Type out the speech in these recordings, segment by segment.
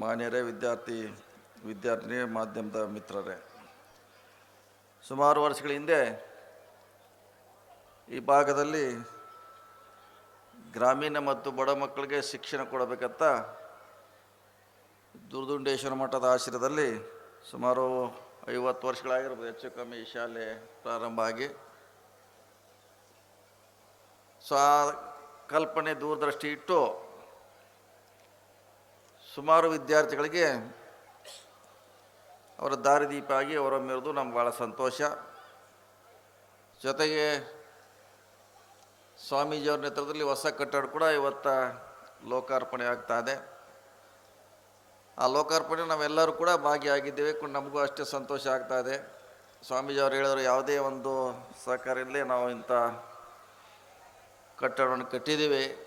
ಮಾನ್ಯರೇ ವಿದ್ಯಾರ್ಥಿ ವಿದ್ಯಾರ್ಥಿನಿ ಮಾಧ್ಯಮದ ಮಿತ್ರರೇ, ಸುಮಾರು ವರ್ಷಗಳ ಹಿಂದೆ ಈ ಭಾಗದಲ್ಲಿ ಗ್ರಾಮೀಣ ಮತ್ತು ಬಡ ಮಕ್ಕಳಿಗೆ ಶಿಕ್ಷಣ ಕೊಡಬೇಕಂತ ದುರ್ದುಂಡೇಶ್ವರ ಮಠದ ಆಶ್ರಯದಲ್ಲಿ ಸುಮಾರು ಐವತ್ತು ವರ್ಷಗಳಾಗಿರ್ಬೋದು, ಹೆಚ್ಚು ಕಮ್ಮಿ ಈ ಶಾಲೆ ಪ್ರಾರಂಭ ಆಗಿ. ಸೊ ಆ ಕಲ್ಪನೆ ದೂರದೃಷ್ಟಿ ಇಟ್ಟು ಸುಮಾರು ವಿದ್ಯಾರ್ಥಿಗಳಿಗೆ ಅವರ ದಾರಿದೀಪ ಆಗಿ ಅವರ ಮೇರೆದು ನಮ್ಗೆ ಭಾಳ ಸಂತೋಷ. ಜೊತೆಗೆ ಸ್ವಾಮೀಜಿಯವ್ರ ನೇತೃತ್ವದಲ್ಲಿ ಹೊಸ ಕಟ್ಟಡ ಕೂಡ ಇವತ್ತು ಲೋಕಾರ್ಪಣೆ ಆಗ್ತಾ ಇದೆ. ಆ ಲೋಕಾರ್ಪಣೆ ನಾವೆಲ್ಲರೂ ಕೂಡ ಭಾಗಿಯಾಗಿದ್ದೇವೆ. ನಮಗೂ ಅಷ್ಟೇ ಸಂತೋಷ ಆಗ್ತಾ ಇದೆ. ಸ್ವಾಮೀಜಿಯವರು ಹೇಳಿದ್ರು, ಯಾವುದೇ ಒಂದು ಸಹಕಾರ ಇಲ್ಲದೆ ನಾವು ಇಂಥ ಕಟ್ಟಡವನ್ನು ಕಟ್ಟಿದ್ದೀವಿ.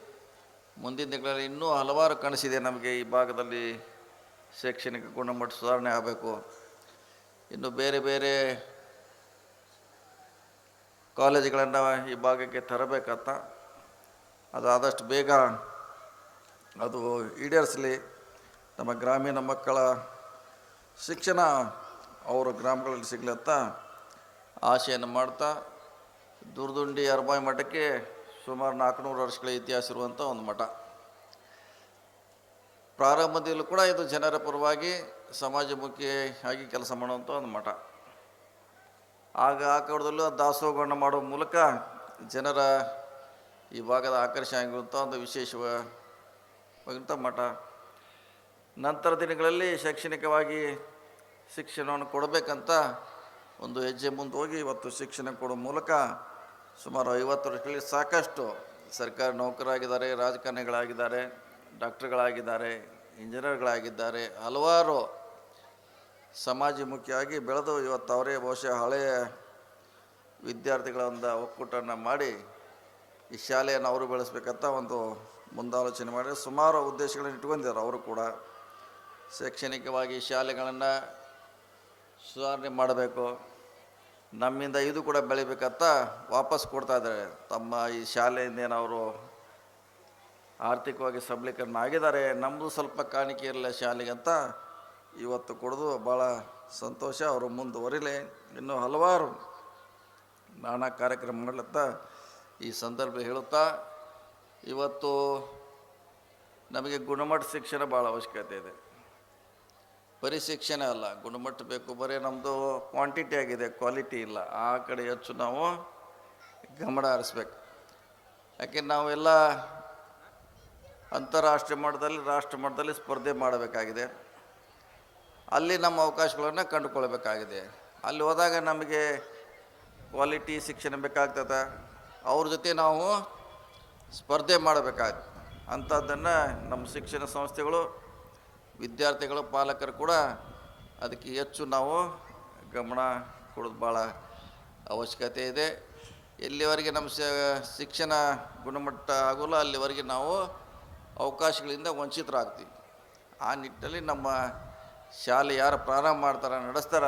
ಮುಂದಿನ ದಿನಗಳಲ್ಲಿ ಇನ್ನೂ ಹಲವಾರು ಕನಸಿದೆ ನಮಗೆ ಈ ಭಾಗದಲ್ಲಿ ಶೈಕ್ಷಣಿಕ ಗುಣಮಟ್ಟ ಸುಧಾರಣೆ ಆಗಬೇಕು. ಇನ್ನು ಬೇರೆ ಬೇರೆ ಕಾಲೇಜುಗಳನ್ನು ಈ ಭಾಗಕ್ಕೆ ತರಬೇಕಂತ ಅದಾದಷ್ಟು ಬೇಗ ಅದು ಈಡೇರಿಸಲಿ. ನಮ್ಮ ಗ್ರಾಮೀಣ ಮಕ್ಕಳ ಶಿಕ್ಷಣ ಅವರ ಗ್ರಾಮಗಳಲ್ಲಿ ಸಿಗಲಿ ಅಂತ ಆಶೆಯನ್ನು ಮಾಡ್ತಾ, ದುರ್ದುಂಡಿ ಅರಬಾಯಿ ಮಠಕ್ಕೆ ಸುಮಾರು ನಾಲ್ಕುನೂರು ವರ್ಷಗಳ ಇತಿಹಾಸ ಇರುವಂಥ ಒಂದು ಮಠ. ಪ್ರಾರಂಭದಲ್ಲೂ ಕೂಡ ಇದು ಜನರ ಪರವಾಗಿ ಸಮಾಜಮುಖಿಯಾಗಿ ಕೆಲಸ ಮಾಡುವಂಥ ಒಂದು ಮಠ. ಆಗ ಆ ಕಾಲದಲ್ಲೂ ದಾಸೋಹಗಳನ್ನು ಮಾಡುವ ಮೂಲಕ ಜನರ ಈ ಭಾಗದ ಆಕರ್ಷಣೆ ಆಗಿರುವಂಥ ಒಂದು ವಿಶೇಷವಾಗಿರುವಂಥ ಮಠ. ನಂತರ ದಿನಗಳಲ್ಲಿ ಶೈಕ್ಷಣಿಕವಾಗಿ ಶಿಕ್ಷಣವನ್ನು ಕೊಡಬೇಕಂತ ಒಂದು ಹೆಜ್ಜೆ ಮುಂದೆ ಹೋಗಿ ಇವತ್ತು ಶಿಕ್ಷಣ ಕೊಡೋ ಮೂಲಕ ಸುಮಾರು ಐವತ್ತು ವರ್ಷಗಳಲ್ಲಿ ಸಾಕಷ್ಟು ಸರ್ಕಾರಿ ನೌಕರಾಗಿದ್ದಾರೆ ರಾಜಕಾರಣಿಗಳಾಗಿದ್ದಾರೆ, ಡಾಕ್ಟರ್ಗಳಾಗಿದ್ದಾರೆ, ಇಂಜಿನಿಯರ್ಗಳಾಗಿದ್ದಾರೆ, ಹಲವಾರು ಸಮಾಜಮುಖಿಯಾಗಿ ಬೆಳೆದು ಇವತ್ತು ಅವರೇ ಬಹುಶಃ ಹಳೆಯ ವಿದ್ಯಾರ್ಥಿಗಳ ಒಂದು ಒಕ್ಕೂಟನ್ನು ಮಾಡಿ ಈ ಶಾಲೆಯನ್ನು ಅವರು ಬೆಳೆಸ್ಬೇಕಂತ ಒಂದು ಮುಂದಾಲೋಚನೆ ಮಾಡಿ ಸುಮಾರು ಉದ್ದೇಶಗಳನ್ನು ಇಟ್ಕೊಂಡಿದ್ದಾರೆ ಅವರು ಕೂಡ. ಶೈಕ್ಷಣಿಕವಾಗಿ ಶಾಲೆಗಳನ್ನು ಸುಧಾರಣೆ ಮಾಡಬೇಕು. ನಮ್ಮಿಂದ ಇದು ಕೂಡ ಬೆಳಿಬೇಕಂತ ವಾಪಸ್ ಕೊಡ್ತಾ ಇದ್ದಾರೆ. ತಮ್ಮ ಈ ಶಾಲೆಯಿಂದ ಏನವರು ಆರ್ಥಿಕವಾಗಿ ಸಬಲೀಕರಣ ಆಗಿದ್ದಾರೆ. ನಮ್ಮದು ಸ್ವಲ್ಪ ಕಾಣಿಕೆ ಇರಲಿಲ್ಲ ಶಾಲೆಗೆ ಅಂತ ಇವತ್ತು ಕೊಡೋದು ಭಾಳ ಸಂತೋಷ, ಅವರು ಮುಂದುವರಿಲಿ. ಇನ್ನೂ ಹಲವಾರು ನಾನಾ ಕಾರ್ಯಕ್ರಮ ಮಾಡ್ಲತ್ತ ಈ ಸಂದರ್ಭ ಹೇಳುತ್ತಾ, ಇವತ್ತು ನಮಗೆ ಗುಣಮಟ್ಟ ಶಿಕ್ಷಣ ಭಾಳ ಅವಶ್ಯಕತೆ ಇದೆ. ಬರೀ ಅಲ್ಲ, ಗುಣಮಟ್ಟ ಬೇಕು. ಬರೀ ನಮ್ಮದು ಕ್ವಾಂಟಿಟಿ ಆಗಿದೆ ಕ್ವಾಲಿಟಿ ಇಲ್ಲ. ಆ ಕಡೆ ಹೆಚ್ಚು ನಾವು ಗಮನ ಹರಿಸ್ಬೇಕು. ಯಾಕೆ ನಾವೆಲ್ಲ ಅಂತಾರಾಷ್ಟ್ರೀಯ ಮಟ್ಟದಲ್ಲಿ ರಾಷ್ಟ್ರ ಮಟ್ಟದಲ್ಲಿ ಸ್ಪರ್ಧೆ ಮಾಡಬೇಕಾಗಿದೆ. ಅಲ್ಲಿ ನಮ್ಮ ಅವಕಾಶಗಳನ್ನು ಕಂಡುಕೊಳ್ಬೇಕಾಗಿದೆ. ಅಲ್ಲಿ ಹೋದಾಗ ನಮಗೆ ಕ್ವಾಲಿಟಿ ಶಿಕ್ಷಣ ಬೇಕಾಗ್ತದೆ. ಅವ್ರ ಜೊತೆ ನಾವು ಸ್ಪರ್ಧೆ ಮಾಡಬೇಕಾಗ್ತದೆ ಅಂಥದ್ದನ್ನು ನಮ್ಮ ಶಿಕ್ಷಣ ಸಂಸ್ಥೆಗಳು ವಿದ್ಯಾರ್ಥಿಗಳು, ಪಾಲಕರು ಕೂಡ ಅದಕ್ಕೆ ಹೆಚ್ಚು ನಾವು ಗಮನ ಕೊಡೋದು ಭಾಳ ಅವಶ್ಯಕತೆ ಇದೆ. ಎಲ್ಲಿವರೆಗೆ ನಮ್ಮ ಶಿಕ್ಷಣ ಗುಣಮಟ್ಟ ಆಗೋಲ್ಲ, ಅಲ್ಲಿವರೆಗೆ ನಾವು ಅವಕಾಶಗಳಿಂದ ವಂಚಿತರಾಗ್ತೀವಿ. ಆ ನಿಟ್ಟಿನಲ್ಲಿ ನಮ್ಮ ಶಾಲೆ ಯಾರು ಪ್ರಾರಂಭ ಮಾಡ್ತಾರೆ, ನಡೆಸ್ತಾರ,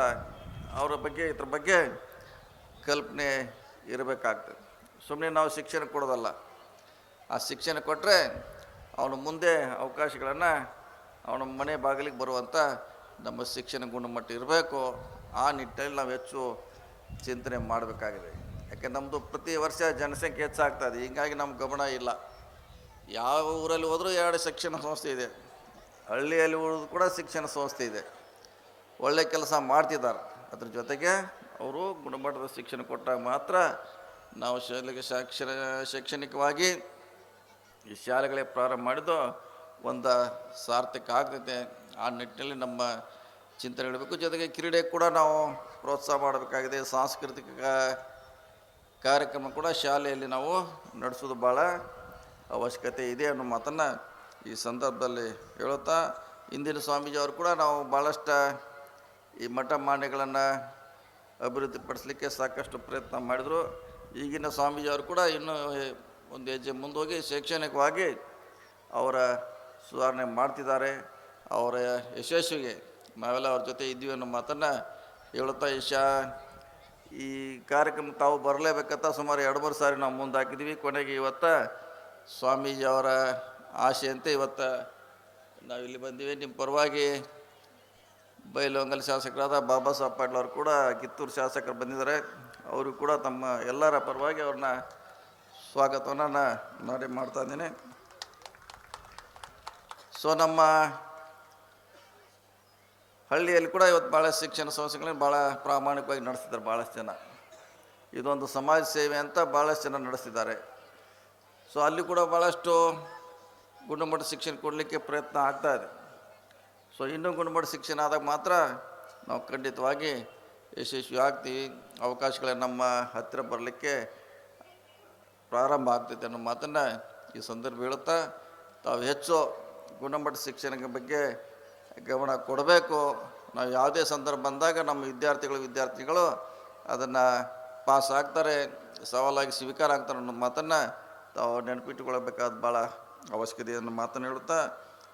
ಅವರ ಬಗ್ಗೆ, ಇದ್ರ ಬಗ್ಗೆ ಕಲ್ಪನೆ ಇರಬೇಕಾಗ್ತದೆ. ಸುಮ್ಮನೆ ನಾವು ಶಿಕ್ಷಣ ಕೊಡೋದಲ್ಲ. ಆ ಶಿಕ್ಷಣ ಕೊಟ್ಟರೆ ಅವನು ಮುಂದೆ ಅವಕಾಶಗಳನ್ನು ಅವನ ಮನೆ ಬಾಗಿಲಿಗೆ ಬರುವಂಥ ನಮ್ಮ ಶಿಕ್ಷಣ ಗುಣಮಟ್ಟ ಇರಬೇಕು. ಆ ನಿಟ್ಟಿನಲ್ಲಿ ನಾವು ಹೆಚ್ಚು ಚಿಂತನೆ ಮಾಡಬೇಕಾಗಿದೆ. ಯಾಕೆ ನಮ್ಮದು ಪ್ರತಿ ವರ್ಷ ಜನಸಂಖ್ಯೆ ಹೆಚ್ಚಾಗ್ತಾ ಇದೆ ಹೀಗಾಗಿ ನಮ್ಮ ಗಮನ ಇಲ್ಲ. ಯಾವ ಊರಲ್ಲಿ ಹೋದರೂ ಎರಡು ಶಿಕ್ಷಣ ಸಂಸ್ಥೆ ಇದೆ. ಹಳ್ಳಿಯಲ್ಲಿ ಉಳಿದು ಕೂಡ ಶಿಕ್ಷಣ ಸಂಸ್ಥೆ ಇದೆ. ಒಳ್ಳೆ ಕೆಲಸ ಮಾಡ್ತಿದ್ದಾರೆ. ಅದ್ರ ಜೊತೆಗೆ ಅವರು ಗುಣಮಟ್ಟದ ಶಿಕ್ಷಣ ಕೊಟ್ಟಾಗ ಮಾತ್ರ ನಾವು ಶಾಲೆಗೆ ಸಾಕ್ಷರ, ಶೈಕ್ಷಣಿಕವಾಗಿ ಈ ಶಾಲೆಗಳೇ ಪ್ರಾರಂಭ ಮಾಡಿದ್ದು ಒಂದು ಸಾರ್ಥಕ ಆಗ್ತೈತೆ ಆ ನಿಟ್ಟಿನಲ್ಲಿ ನಮ್ಮ ಚಿಂತನೆ ಇಡಬೇಕು. ಜೊತೆಗೆ ಕ್ರೀಡೆ ಕೂಡ ನಾವು ಪ್ರೋತ್ಸಾಹ ಮಾಡಬೇಕಾಗಿದೆ. ಸಾಂಸ್ಕೃತಿಕ ಕಾರ್ಯಕ್ರಮ ಕೂಡ ಶಾಲೆಯಲ್ಲಿ ನಾವು ನಡೆಸೋದು ಭಾಳ ಅವಶ್ಯಕತೆ ಇದೆ ಅನ್ನೋ ಮಾತನ್ನು ಈ ಸಂದರ್ಭದಲ್ಲಿ ಹೇಳುತ್ತಾ ಇಂದಿನ ಸ್ವಾಮೀಜಿಯವರು ಕೂಡ ನಾವು ಭಾಳಷ್ಟು ಈ ಮಠ ಮಾನ್ಯಗಳನ್ನು ಅಭಿವೃದ್ಧಿಪಡಿಸಲಿಕ್ಕೆ ಸಾಕಷ್ಟು ಪ್ರಯತ್ನ ಮಾಡಿದರು. ಈಗಿನ ಸ್ವಾಮೀಜಿಯವರು ಕೂಡ ಇನ್ನೂ, ಒಂದು ಹೆಜ್ಜೆ ಮುಂದೋಗಿ ಶೈಕ್ಷಣಿಕವಾಗಿ ಅವರ ಸುಧಾರಣೆ ಮಾಡ್ತಿದ್ದಾರೆ. ಅವರ ಯಶಸ್ವಿಗೆ. ನಾವೆಲ್ಲ ಅವ್ರ ಜೊತೆ ಇದ್ದೀವಿ ಅನ್ನೋ ಮಾತನ್ನು ಹೇಳುತ್ತಾ ಈ ಶಾ ಈ ಕಾರ್ಯಕ್ರಮ ತಾವು ಬರಲೇಬೇಕಂತ ಸುಮಾರು ಎರಡು ಮೂರು ಸಾರಿ ನಾವು ಮುಂದೆ ಹಾಕಿದ್ದೀವಿ. ಕೊನೆಗೆ ಇವತ್ತು ಸ್ವಾಮೀಜಿ ಅವರ ಆಶೆಯಂತೆ ಇವತ್ತು ನಾವಿಲ್ಲಿ ಬಂದೀವಿ. ನಿಮ್ಮ ಪರವಾಗಿ ಬೈಲೊಂಗಲ್ ಶಾಸಕರಾದ ಬಾಬಾ ಸಾಹೇಬ್ ಪಾಟೀಲ್ ಅವರು ಕೂಡ ಕಿತ್ತೂರು ಶಾಸಕರು ಬಂದಿದ್ದಾರೆ. ಅವರು ಕೂಡ ತಮ್ಮ ಎಲ್ಲರ ಪರವಾಗಿ ಅವ್ರನ್ನ ಸ್ವಾಗತವನ್ನು ನಾನು ಮಾಡಿ ಮಾಡ್ತಾ ಇದ್ದೀನಿ. ಸೊ ನಮ್ಮ ಹಳ್ಳಿಯಲ್ಲಿ ಕೂಡ ಇವತ್ತು ಭಾಳ ಶಿಕ್ಷಣ ಸಂಸ್ಥೆಗಳನ್ನ ಭಾಳ ಪ್ರಾಮಾಣಿಕವಾಗಿ ನಡೆಸಿದ್ದಾರೆ ಭಾಳಷ್ಟು ಜನ. ಇದೊಂದು ಸಮಾಜ ಸೇವೆ ಅಂತ ಭಾಳಷ್ಟು ಜನ ನಡೆಸಿದ್ದಾರೆ ಸೊ ಅಲ್ಲಿ ಕೂಡ ಭಾಳಷ್ಟು ಗುಣಮಟ್ಟ ಶಿಕ್ಷಣ ಕೊಡಲಿಕ್ಕೆ ಪ್ರಯತ್ನ ಆಗ್ತಾ ಇದೆ. ಸೊ ಇನ್ನೂ ಗುಣಮಟ್ಟ ಶಿಕ್ಷಣ ಆದಾಗ ಮಾತ್ರ ನಾವು ಖಂಡಿತವಾಗಿ ಯಶಸ್ವಿ ಆಗ್ತೀವಿ. ಅವಕಾಶಗಳ ನಮ್ಮ ಹತ್ತಿರ ಬರಲಿಕ್ಕೆ ಪ್ರಾರಂಭ ಆಗ್ತೈತೆ ಅನ್ನೋ ಮಾತನ್ನು ಈ ಸಂದರ್ಭ ಹೇಳುತ್ತಾ ತಾವು ಹೆಚ್ಚು ಗುಣಮಟ್ಟ ಶಿಕ್ಷಣದ ಬಗ್ಗೆ ಗಮನ ಕೊಡಬೇಕು. ನಾವು ಯಾವುದೇ ಸಂದರ್ಭ ಬಂದಾಗ ನಮ್ಮ ವಿದ್ಯಾರ್ಥಿಗಳು ವಿದ್ಯಾರ್ಥಿಗಳು ಅದನ್ನು ಪಾಸ್ ಆಗ್ತಾರೆ, ಸವಾಲಾಗಿ ಸ್ವೀಕಾರ ಆಗ್ತಾರೆ ಅನ್ನೋ ಮಾತನ್ನು ತಾವು ನೆನಪಿಟ್ಟುಕೊಳ್ಳಬೇಕಾದ ಭಾಳ ಅವಶ್ಯಕತೆ ಅನ್ನೋ ಮಾತನ್ನು ಹೇಳುತ್ತಾ,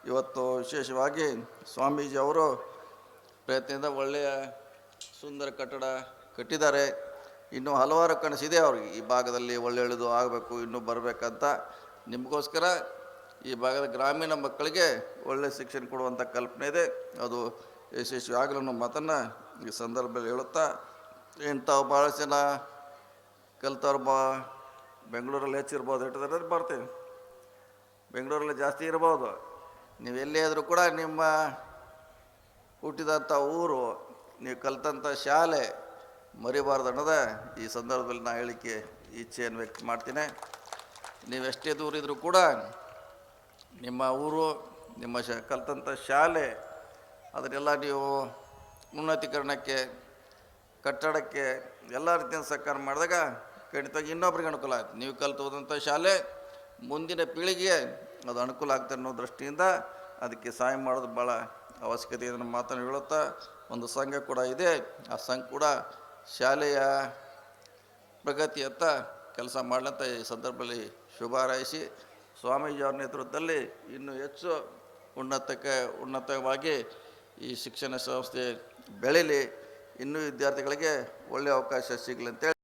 ಇವತ್ತು ವಿಶೇಷವಾಗಿ ಸ್ವಾಮೀಜಿ ಅವರು ಪ್ರಯತ್ನದಿಂದ ಒಳ್ಳೆಯ ಸುಂದರ ಕಟ್ಟಡ ಕಟ್ಟಿದ್ದಾರೆ. ಇನ್ನೂ ಹಲವಾರು ಕನಸಿದೆ ಅವ್ರಿಗೆ. ಈ ಭಾಗದಲ್ಲಿ ಒಳ್ಳೆಯದು ಆಗಬೇಕು, ಇನ್ನೂ ಬರಬೇಕಂತ. ನಿಮಗೋಸ್ಕರ ಈ ಭಾಗದ ಗ್ರಾಮೀಣ ಮಕ್ಕಳಿಗೆ ಒಳ್ಳೆಯ ಶಿಕ್ಷಣ ಕೊಡುವಂಥ ಕಲ್ಪನೆ ಇದೆ. ಅದು ಯಶಸ್ವಿ ಆಗಲು ಅನ್ನೋ ಮಾತನ್ನು ಈ ಸಂದರ್ಭದಲ್ಲಿ ಹೇಳುತ್ತಾ, ಇಂಥವು ಭಾಳ ಜನ ಕಲ್ತವ್ರು ಬಾ, ಬೆಂಗಳೂರಲ್ಲಿ ಹೆಚ್ಚಿರ್ಬೋದು ಇಟ್ಟಿದ್ರೆ ಬರ್ತೀವಿ. ಬೆಂಗಳೂರಲ್ಲಿ ಜಾಸ್ತಿ ಇರ್ಬೋದು. ನೀವು ಎಲ್ಲೇ ಆದರೂ ಕೂಡ ನಿಮ್ಮ ಹುಟ್ಟಿದಂಥ ಊರು, ನೀವು ಕಲಿತಂಥ ಶಾಲೆ ಮರಿಬಾರ್ದು ಅನ್ನೋದ ಈ ಸಂದರ್ಭದಲ್ಲಿ ನಾ ಹೇಳಿಕೆ ಇಚ್ಛೆಯನ್ನು ವ್ಯಕ್ತ ಮಾಡ್ತೀನಿ. ನೀವು ಎಷ್ಟೇ ದೂರ ಕೂಡ ನಿಮ್ಮ ಊರು, ನಿಮ್ಮ ಶ, ಕಲಿತಂಥ ಶಾಲೆ ಅದನ್ನೆಲ್ಲ ನೀವು ಉನ್ನತೀಕರಣಕ್ಕೆ, ಕಟ್ಟಡಕ್ಕೆ ಎಲ್ಲ ರೀತಿಯ ಸಹಕಾರ ಮಾಡಿದಾಗ ಖಂಡಿತವಾಗಿ ಇನ್ನೊಬ್ರಿಗೆ ಅನುಕೂಲ ಆಯ್ತು. ನೀವು ಕಲಿತು ಹೋದಂಥ ಶಾಲೆ, ಮುಂದಿನ ಪೀಳಿಗೆಗೆ ಅದು ಅನುಕೂಲ ಆಗ್ತದೆ ಅನ್ನೋ ದೃಷ್ಟಿಯಿಂದ ಅದಕ್ಕೆ ಸಹಾಯ ಮಾಡೋದು ಭಾಳ ಅವಶ್ಯಕತೆ ಇದನ್ನು ಮಾತನ್ನು ಹೇಳುತ್ತಾ ಒಂದು ಸಂಘ ಕೂಡ ಇದೆ. ಆ ಸಂಘ ಕೂಡ ಶಾಲೆಯ ಪ್ರಗತಿಯತ್ತ ಕೆಲಸ ಮಾಡಲಂತ ಈ ಸಂದರ್ಭದಲ್ಲಿ ಶುಭ ಹಾರೈಸಿ ಸ್ವಾಮೀಜಿಯವರ ನೇತೃತ್ವದಲ್ಲಿ ಇನ್ನೂ ಹೆಚ್ಚು ಉನ್ನತಕ್ಕೆ ಉನ್ನತವಾಗಿ ಈ ಶಿಕ್ಷಣ ಸಂಸ್ಥೆ ಬೆಳೀಲಿ. ಇನ್ನೂ ವಿದ್ಯಾರ್ಥಿಗಳಿಗೆ ಒಳ್ಳೆಯ ಅವಕಾಶ ಸಿಗಲಿ ಅಂತೇಳಿ